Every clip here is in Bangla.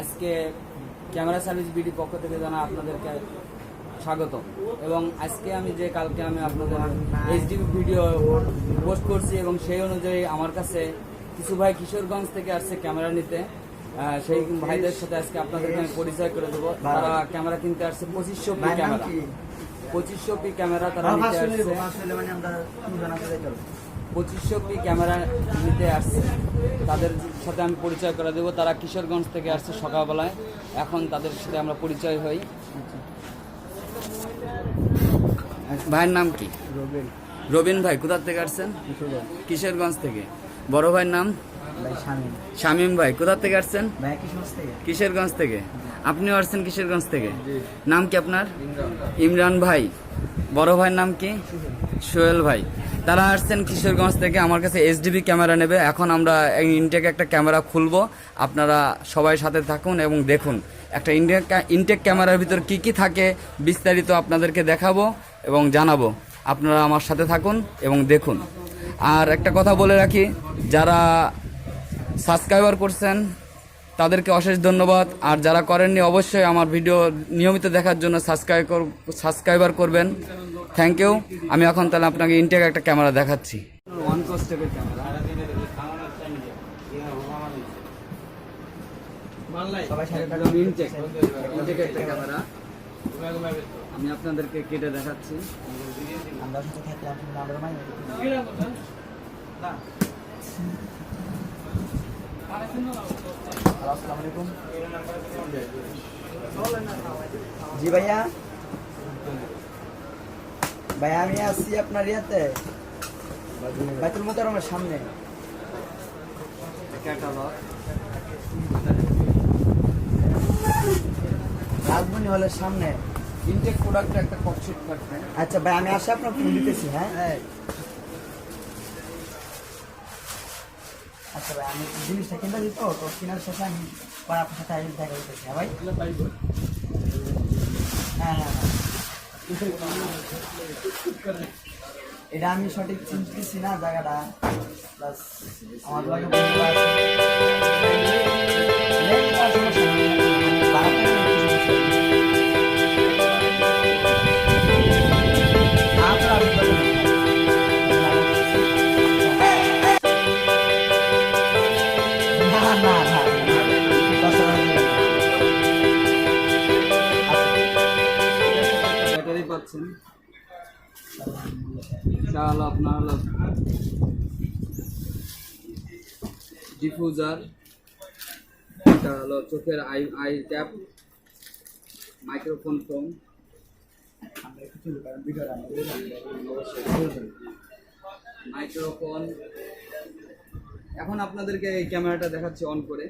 আজকে ক্যামেরা সার্ভিস বিডি পক্ষ থেকে জানা আপনাদেরকে স্বাগত এবং আজকে আমি যে কালকে আমি আপনাদের এইচডি ভিডিও পোস্ট করছি এবং সেই অনুযায়ী আমার কাছে কিছু ভাই কিশোরগঞ্জ থেকে আসছে ক্যামেরা নিতে। সেই ভাইদের সাথে আজকে আপনাদেরকে আমি পরিচয় করে দেবো। তারা ক্যামেরা কিনতে আসছে পঁচিশশো পি ক্যামেরা। পঁচিশশো পি ক্যামেরা তারা নিতে আসছে। পঁচিশশো পি ক্যামেরা নিতে আসছে। তাদের সাথে আমি পরিচয় করে দেবো। তারা কিশোরগঞ্জ থেকে আসছে সকালবেলায়। এখন তাদের সাথে আমরা পরিচয় হই। ভাইয়ের নাম কি? রবিন, রবিন ভাই কোথা থেকে আসছেন? কিশোরগঞ্জ, থেকে। বড় ভাইয়ের নাম? শামীম। ভাই কোথা থেকে আসছেন? কিশোরগঞ্জ থেকে। আপনিও আসছেন কিশোরগঞ্জ থেকে? নাম কি আপনার? ইমরান। ভাই। বড় ভাইয়ের নাম কি? সোহেল ভাই। তারা আসছেন কিশোরগঞ্জ থেকে, আমার কাছে এইচডিবি ক্যামেরা নেবে। এখন আমরা ইনটেক একটা ক্যামেরা খুলবো। আপনারা সবাই সাথে থাকুন এবং দেখুন। একটা ইনটেক ইনটেক ক্যামেরার ভিতর কি কি থাকে বিস্তারিত আপনাদেরকে দেখাবো এবং জানাব। আপনারা আমার সাথে থাকুন এবং দেখুন। আর একটা কথা বলে রাখি, যারা সাবস্ক্রাইবার করছেন তাদেরকে অশেষ ধন্যবাদ। আর যারা করেননি অবশ্যই আমার ভিডিও নিয়মিত দেখার জন্য সাবস্ক্রাইব সাবস্ক্রাইবার করবেন। থ্যাংক ইউ আমি এখন তাহলে আপনাকে ইনটেক একটা ক্যামেরা দেখাচ্ছি। আমি আপনাদেরকে কেটে দেখাচ্ছি। আমরা আসসালামু আলাইকুম। জি ভাইয়া। ভাইয়া আমি আসছি আপনার ইয়াতে। বাইতুল মোতারমের সামনে। রাজমণি হলের সামনে। ইনটেক প্রোডাক্টে একটা ককশিট আচ্ছা ভাই আমি আসে আপনার ফোন দিতেছি হ্যাঁ। আচ্ছা ভাই আমি জিনিসটা কিনতে দিত তো কেনার শেষে আমি পরে আপনার সাথে আইন দেখা দিতেছি হ্যাঁ ভাই? হ্যাঁ হ্যাঁ হ্যাঁ। এটা আমি সঠিক চিনতেছি না জায়গাটা প্লাস আমার আছে পাচ্ছেন। হলো আপনার হলো ডিফিউজার এটা হলো চোখের eye eye tap microphone phone চলি। মাইক্রোফোন এখন আপনাদেরকে এই ক্যামেরাটা দেখাচ্ছি অন করে।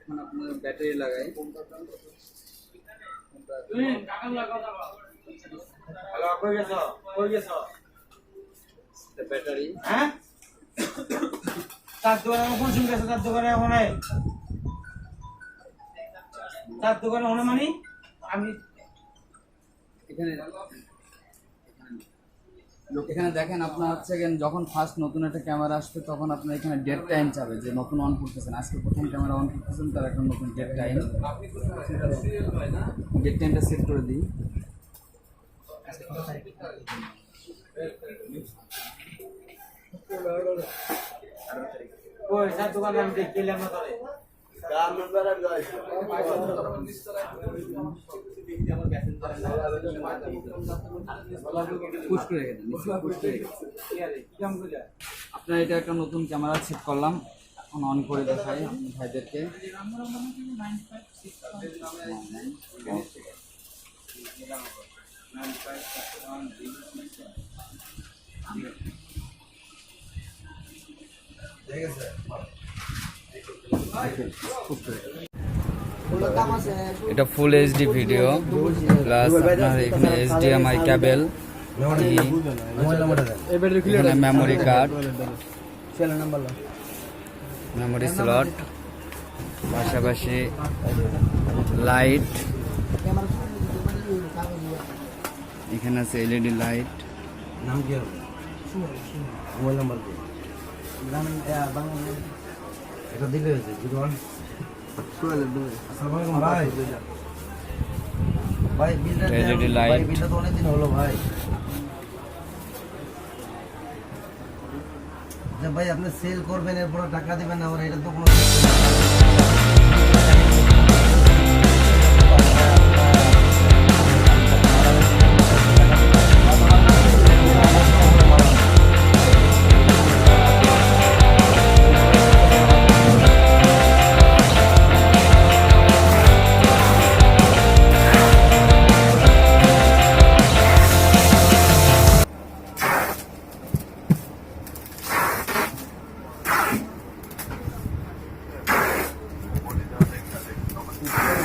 এখন আপনার ব্যাটারি লাগাই হ্যালো কই গেছ কই গেছ ব্যাটারি হ্যাঁ? তার দোকানে এখন শুন গেছে তার দোকানে এখন তার দোকানে হনে মানে? আমি এখানে এখানে দেখেন, আপনার হচ্ছে যখন ফার্স্ট নতুন একটা ক্যামেরা আসবে, তখন আপনার এখানে ডেট টাইম চাবে যে নতুন অন করতেছেন। আজকে প্রথম ক্যামেরা অন করতেছেন, তার একটা নতুন ডেট টাইম ডেট টাইমটা সেট করে দিই। দোকানে আপনার এটা একটা নতুন ক্যামেরা সেট করলাম। এখন অন করে দেখাই আপনি ভাইদেরকে। দাম আছে, এটা ফুল এইচডি ভিডিও প্লাস আপনার এখানে এইচডিএমআই ক্যাবেল এখানে মেমোরি কার্ড মেমোরি স্লট পাশাপাশি লাইট। এখানে আছে এলইডি লাইট নাম কি। মোবাইল নাম্বার এটা দিলে হয়েছে জিরো ওয়ান ভাই বিলটা তো অনেকদিন হলো ভাই। যে ভাই আপনি সেল করবেন এরপরে টাকা দিবেন না আমার এটা তো কোনো